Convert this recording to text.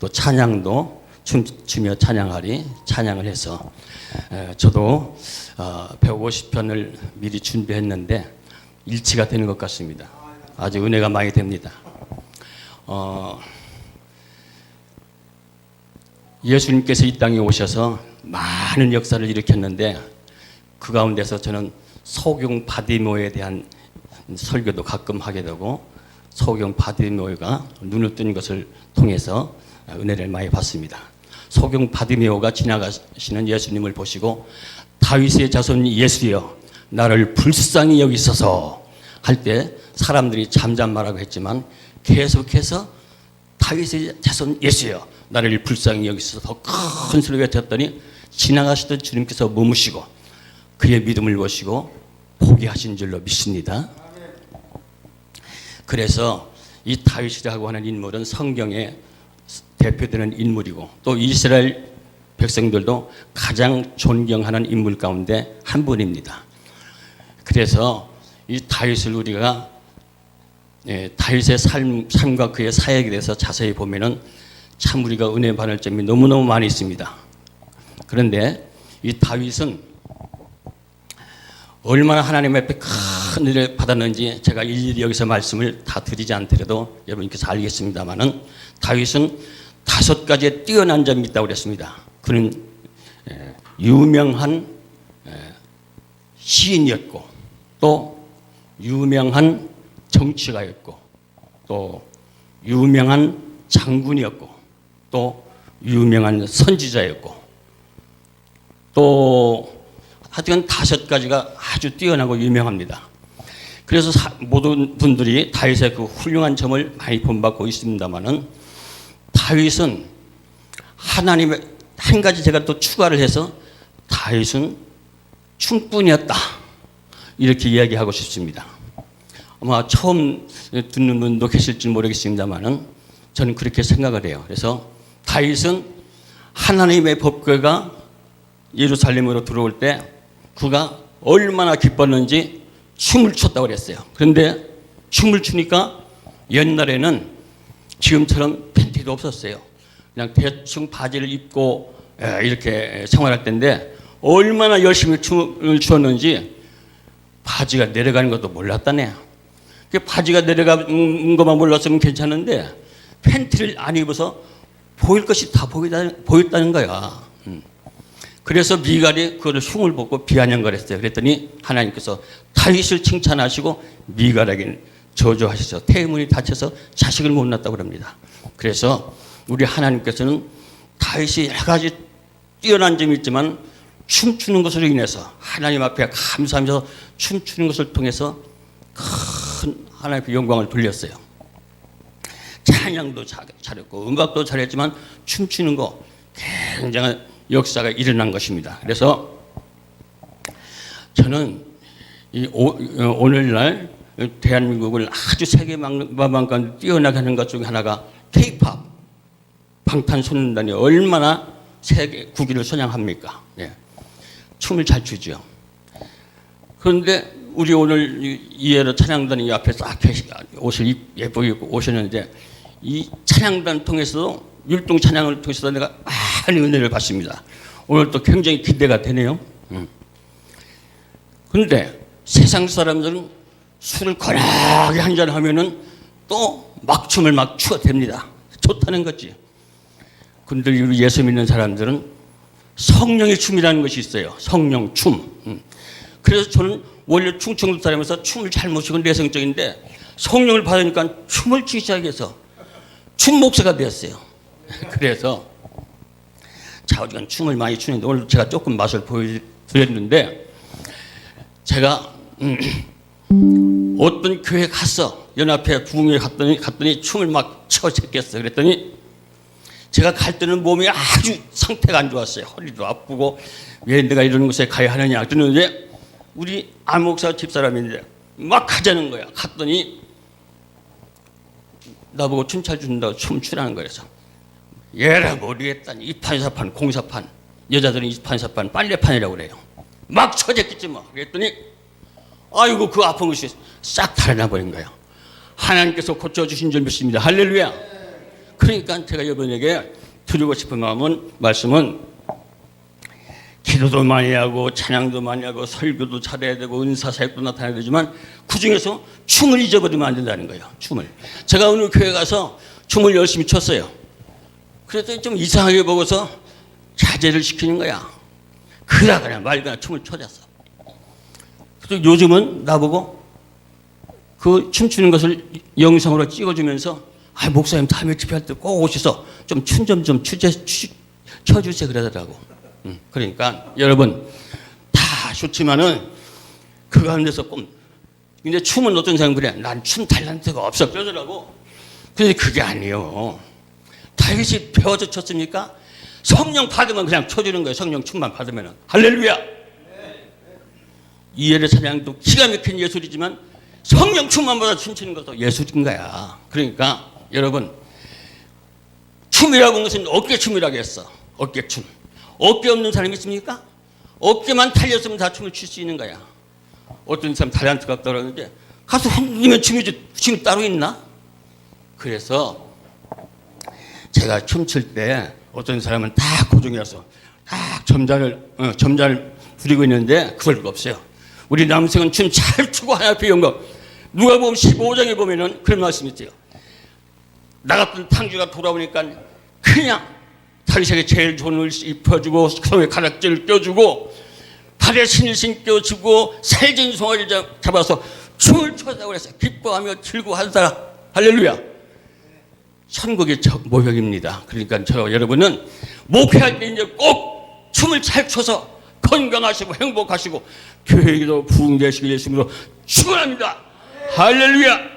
또 찬양도 춤추며 찬양하리 찬양을 해서 에, 저도 어, 150편을 미리 준비했는데 일치가 되는 것 같습니다. 아주 은혜가 많이 됩니다. 어, 예수님께서 이 땅에 오셔서 많은 역사를 일으켰는데 그 가운데서 저는 소경 바디모에 대한 설교도 가끔 하게 되고 소경 바디모가 눈을 뜬 것을 통해서 은혜를 많이 받습니다. 소경 바디메오가 지나가시는 예수님을 보시고 다윗의 자손 예수여 나를 불쌍히 여기소서 할 때 사람들이 잠잠말하고 했지만 계속해서 다윗의 자손 예수여 나를 불쌍히 여기소서 더큰 소리가 들었더니 지나가시던 주님께서 머무시고 그의 믿음을 보시고 포기하신 줄로 믿습니다. 그래서 이 다윗이라고 하는 인물은 성경에 대표되는 인물이고 또 이스라엘 백성들도 가장 존경하는 인물 가운데 한 분입니다. 그래서 이 다윗을 우리가 예, 다윗의 삶, 삶과 그의 사역에 대해서 자세히 보면은 참 우리가 은혜 받을 점이 너무너무 많이 있습니다. 그런데 이 다윗은 얼마나 하나님 앞에 큰 은혜를 받았는지 제가 일일이 여기서 말씀을 다 드리지 않더라도 여러분께서 알겠습니다만은 다윗은 다섯 가지의 뛰어난 점이 있다고 그랬습니다. 그는 예, 유명한 예, 시인이었고 또 유명한 정치가였고 또 유명한 장군이었고 또 유명한 선지자였고 또 하여튼 다섯 가지가 아주 뛰어나고 유명합니다. 그래서 사- 모든 분들이 다윗의 그 훌륭한 점을 많이 본받고 있습니다만은 다윗은 하나님의 한 가지 제가 또 추가를 해서 다윗은 춤꾼이었다 이렇게 이야기하고 싶습니다. 아마 처음 듣는 분도 계실지 모르겠습니다만은 저는 그렇게 생각을 해요. 그래서 다윗은 하나님의 법궤가 예루살렘으로 들어올 때 그가 얼마나 기뻤는지 춤을 췄다고 그랬어요. 그런데 춤을 추니까 옛날에는 지금처럼 팬티도 없었어요. 그냥 대충 바지를 입고 에, 이렇게 생활할 때인데 얼마나 열심히 춤을 추었는지 바지가 내려가는 것도 몰랐다네. 그 바지가 내려가는 것만 몰랐으면 괜찮은데 팬티를 안 입어서 보일 것이 다 보였다는 거야. 음. 그래서 미갈이 그거를 흉을 보고 비아냥거렸어요. 그랬더니 하나님께서 다윗을 칭찬하시고 미갈에게 저주하셔서 태문이 닫혀서 자식을 못 낳았다고 합니다. 그래서 우리 하나님께서는 다윗이 여러 가지 뛰어난 점이 있지만 춤추는 것으로 인해서 하나님 앞에 감사하면서 춤추는 것을 통해서 큰 하나님의 영광을 돌렸어요. 찬양도 잘- 잘했고 음악도 잘했지만 춤추는 거 굉장한 역사가 일어난 것입니다. 그래서 저는 이 오, 어, 오늘날 대한민국을 아주 가운데 뛰어나게 하는 것 중에 하나가 K-팝 방탄소년단이 얼마나 세계 국위를 선양합니까? 예. 춤을 잘 추죠. 그런데 우리 오늘 이- 이해로 찬양단이 앞에 싹 옷을 입- 예쁘게 입고 오셨는데 이 찬양단 통해서도 율동 찬양을 통해서도 내가 많은 은혜를 받습니다. 오늘 또 굉장히 기대가 되네요. 음. 그런데 세상 사람들은 술을 거나게 한잔 하면은 또 막 춤을 막 추어 댑니다. 좋다는 거지. 근데 우리 예수 믿는 사람들은 성령의 춤이라는 것이 있어요. 성령 춤. 음. 그래서 저는 원래 충청도 사람에서 춤을 잘 못 추고 내성적인데 성령을 받으니까 춤을 추기 시작해서 춤 목사가 되었어요. 그래서 자우지간 춤을 많이 추는데 오늘 제가 조금 맛을 보여드렸는데 제가 음, 어떤 교회 갔어 연합회 부흥회 갔더니 갔더니 춤을 막춰 제꼈어. 그랬더니 제가 갈 때는 몸이 아주 상태가 안 좋았어요. 허리도 아프고 왜 내가 이런 곳에 가야 하느냐 그러는데 우리 안목사 집사람인데 막 하자는 거야. 갔더니 나보고 춤 잘 준다고 춤 추라는 거여서 얘라 모르겠다니? 이판사판 공사판. 여자들은 이 판사판 빨래판이라고 그래요. 막 쳐졌겠지 뭐. 그랬더니 아이고 그 아픈 것이 싹 달아나 버린 거예요. 하나님께서 고쳐주신 줄 믿습니다. 할렐루야. 그러니까 제가 여러분에게 드리고 싶은 마음은 말씀은 기도도 많이 하고 찬양도 많이 하고 설교도 잘해야 되고 은사 사역도 나타나야 되지만 그 중에서 춤을 잊어버리면 안 된다는 거예요. 춤을. 제가 오늘 교회 가서 춤을 열심히 췄어요. 그랬더니 좀 이상하게 보고서 자제를 시키는 거야. 그러거나 말거나 춤을 춰댔어. 그래서 요즘은 나보고 그 춤추는 것을 영상으로 찍어주면서 아 목사님 다음에 집회할 때 꼭 오셔서 좀 춤 좀좀 추제 추- 춰주세요 그러더라고. 음, 그러니까 여러분 다 좋지만은 그 가운데서 꼭 근데 춤은 어떤 사람 그래 난춤 탤런트가 없어 그러더라고. 근데 그게 아니에요. 다윗이 배워서 췄습니까? 성령 받으면 그냥 춰주는 거예요. 성령 춤만 받으면 할렐루야. 이해의 찬양도 기가 막힌 예술이지만 성령 받아 춤추는 것도 예술인 거야. 그러니까 여러분 춤이라고 하는 것은 어깨춤이라고 했어. 어깨춤. 어깨 없는 사람이 있습니까? 어깨만 달렸으면 다 춤을 출 수 있는 거야. 어떤 사람 탤런트가 없다고 그러는데 가서 흔들면 춤이, 춤이 따로 있나? 그래서 제가 춤출 때 어떤 사람은 다 고정이라서 다 점자를 어, 점자를 부리고 있는데 그럴 거 없어요. 우리 남성은 춤 잘 추고 하나 배운 거 누가 보면 15장에 보면은 그런 말씀이 있어요. 나갔던 탕주가 돌아오니까 그냥 다리색에 제일 좋은 옷 입혀주고 손에 가락지를 껴주고 발에 신을 신겨주고 살진 송아지를 잡- 잡아서 춤을 춰다고 그랬어요. 기뻐하며 즐거워하더라. 할렐루야. 천국의 저- 모형입니다. 그러니까 저 여러분은 목회할 때 이제 꼭 춤을 잘 춰서 건강하시고 행복하시고 교회도 부흥되시길 예수님으로 축원합니다. 할렐루야.